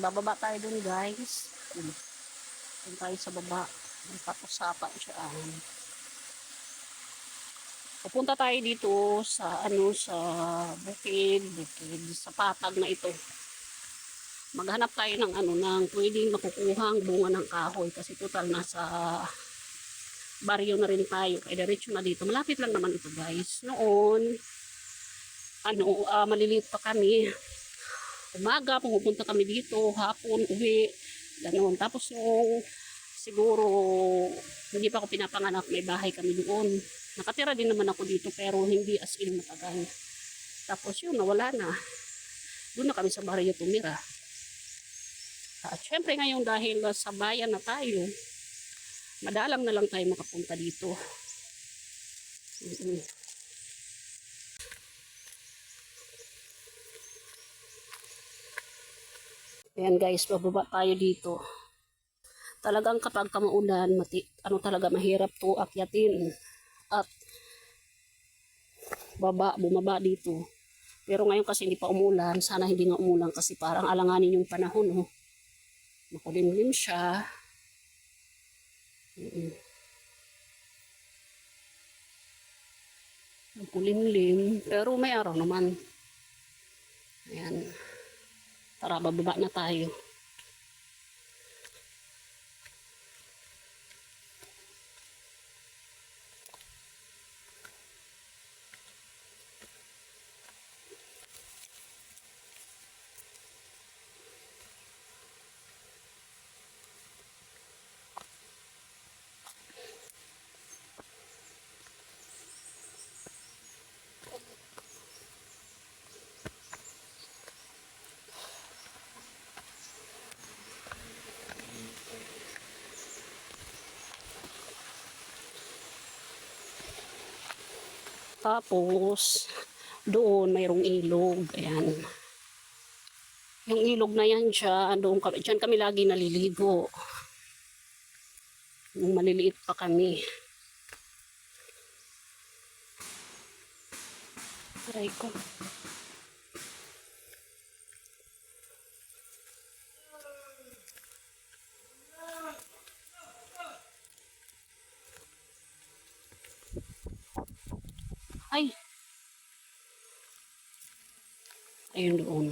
bababa tayo dun guys. Dun tayo sa baba. May patusapan siya. Pupunta tayo dito sa ano sa bukid, bukid sa patag na ito. Maghanap tayo ng ano ng pwedeng makukuhang bunga ng kahoy kasi total nasa baryo na rin tayo. Kaya diretso na dito. Malapit lang naman ito guys. Noon, ano, ah, maliliit pa kami. Umaga, pumupunta kami dito. Hapon, uwi. Ganun. Tapos yung siguro hindi pa ako pinapanganak, may bahay kami doon. Nakatira din naman ako dito pero hindi as in matagal. Tapos yun, nawala na. Doon na kami sa baryo tumira. At syempre ngayon dahil sa bayan na tayo, madalang na lang tayo makapunta dito. Mm-mm. Ayan guys, bababa tayo dito. Talagang kapag kamaulan, mati, ano talaga mahirap to akyatin. At baba, bumaba dito. Pero ngayon kasi hindi pa umulan, sana hindi nga umulan kasi parang alanganin yung panahon. Oh. Makulimlim siya. Mm. Makulimlim. Pero may araw naman. Ayan. Tara, bababa na tayo. Tapos, doon mayroong ilog. Ayan. Yung ilog na yan siya, doon kami, dyan kami lagi naliligo. Nung maliliit pa kami. Aray ko. Ay. Ayun doon.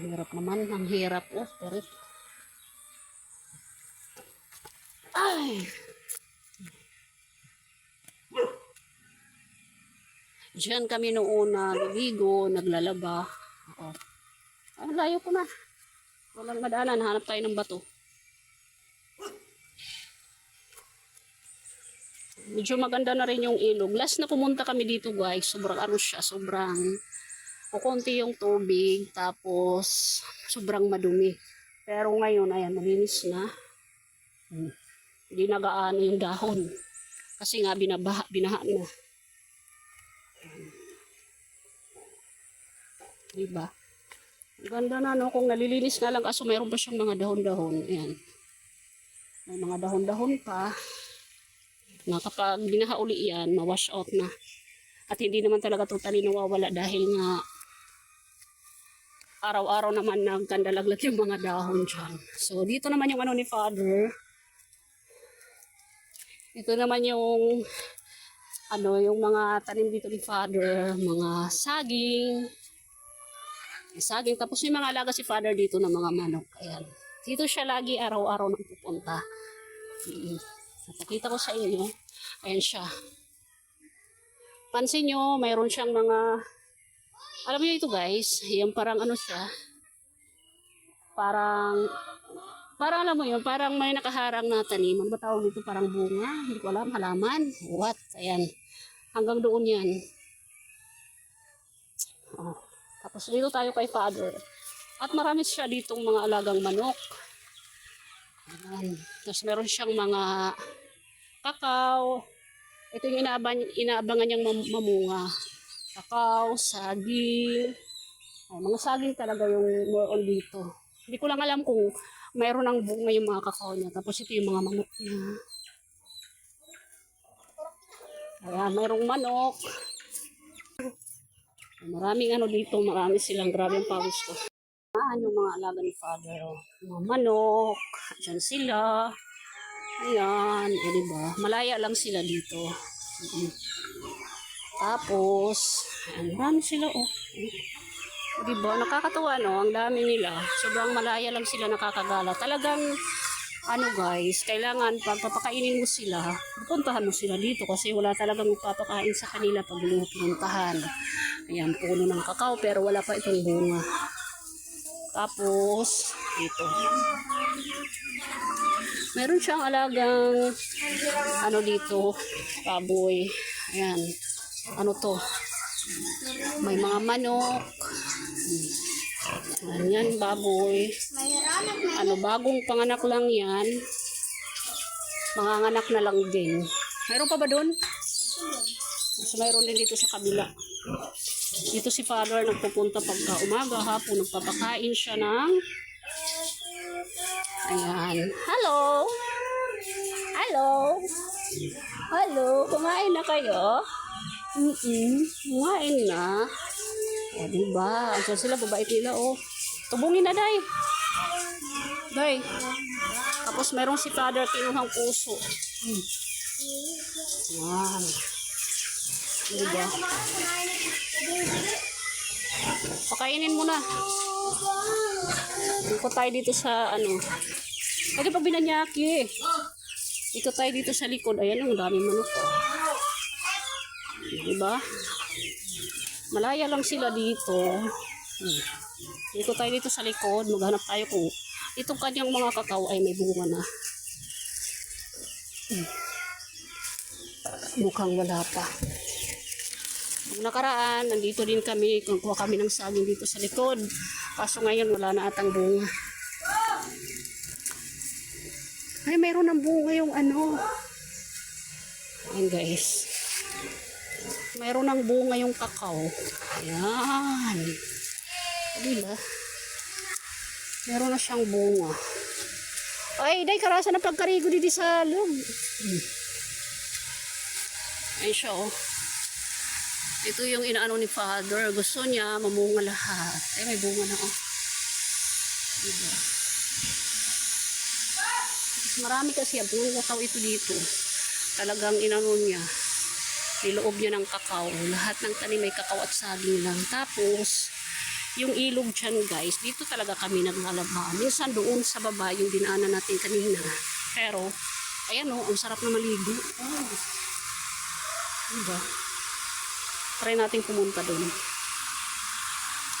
Hirap naman. Ang hirap. Oh, sorry. Ay! Diyan kami noon na naligo, naglalaba. Oo. Ay, layo ko na. Walang madaanan. Hanap tayo ng bato. Medyo maganda na rin yung ilog. Last na pumunta kami dito guys, sobrang ano siya, sobrang kukunti yung tubig, tapos sobrang madumi. Pero ngayon, ayan, malinis na. Hmm. Nagaano yung dahon. Kasi nga, binabaha, binaha na. Hmm. Diba? Ganda na, no? Kung nalilinis na lang, kaso mayroon pa siyang mga dahon-dahon. Ayan. May mga dahon-dahon pa. Na kapag binaha uli yan, ma-wash out na. At hindi naman talaga totally nawawala dahil nga araw-araw naman nagkandalaglag yung mga dahon dyan. So, dito naman yung ano ni Father. Ito naman yung ano, yung mga tanim dito ni Father, mga saging. Saging. Tapos may mga alaga si Father dito ng mga manok. Ayan. Dito siya lagi araw-araw nang pupunta. Mm. Ko sa inyo. Ayan siya. Pansin nyo, mayroon siyang mga alam niyo ito guys, yung parang ano siya, parang parang alam mo yun, parang may nakaharang na taniman. Ba tawag dito parang bunga? Hindi ko alam, halaman. What? Ayan. Hanggang doon yan. Oh. Tapos dito tayo kay father. At marami siya ditong mga alagang manok. Ayan. Tapos meron siyang mga kakao. Ito yung inaaban, inaabangan niyang mam- mamunga. Kakao, saging. Ay, mga saging talaga yung more on dito. Hindi ko lang alam kung mayroon ng bunga yung mga kakao niya. Tapos ito yung mga manok niya. Ayan, mayroong manok. Maraming ano dito, marami silang grabe ang pawis ko. Ayan yung mga alaga ni father. Oh. Mga manok, dyan sila. Ayan, o diba? Malaya lang sila dito. Mm. Tapos, ayan, marami sila oh. Diba? Nakakatuwa no, ang dami nila. Sobrang malaya lang sila nakakagala. Talagang, ano guys, kailangan pag papakainin mo sila, pupuntahan mo sila dito kasi wala talagang magpapakain sa kanila pag hindi mo pinuntahan. Ayan, puno ng kakao pero wala pa itong bunga. Tapos, dito. Meron siyang alagang ano dito, baboy. Ayan. Ano to? May mga manok. Ayan, baboy. Ano, bagong panganak lang yan. Manganganak na lang din. Meron pa ba doon? So, mayroon din dito sa kabila. Dito si father nagpupunta pagka umaga, hapon, nagpapakain siya ng Ayan. Hello! Hello! Hello! Kumain na kayo? Mm-mm. Kumain na. O, diba? Andiyan sila, babait nila, oh. Tubungin na, Day. Day. Tapos merong si father kinuhang puso. Hmm. Yan. Diba? Pakainin mo na. Ikot tayo dito sa ano. Pwede pa binanyaki. Ikot tayo dito sa likod. Ayan ang dami manok. Diba? Malaya lang sila dito. Hmm. Ikot tayo dito sa likod. Maghanap tayo kung itong kanyang mga kakao ay may bunga na. Hmm. Mukhang wala pa. Nung nakaraan, nandito din kami, kukuha kami ng saging dito sa likod. Kaso ngayon, wala na atang bunga. Ay, mayroon ng bunga yung ano. Ayan guys. Mayroon ng bunga yung kakao. Ayan. Diba? Meron na siyang bunga. Ay, day, karasa na pagkarigo dito sa loob. Hmm. Ayun siya, oh. Ito yung inaano ni father. Gusto niya mamunga lahat. Ay, may bunga na oh. Diba? Marami kasi ang bunga ito dito. Talagang inano niya. Niloob niya ng kakao. Lahat ng tanim may kakao at saging lang. Tapos, yung ilog dyan guys, dito talaga kami naglalaba. Minsan doon sa baba yung dinaanan natin kanina. Pero, ayan oh, ang sarap na maligo. Oh. Diba? Try natin pumunta doon.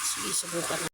Sige, subukan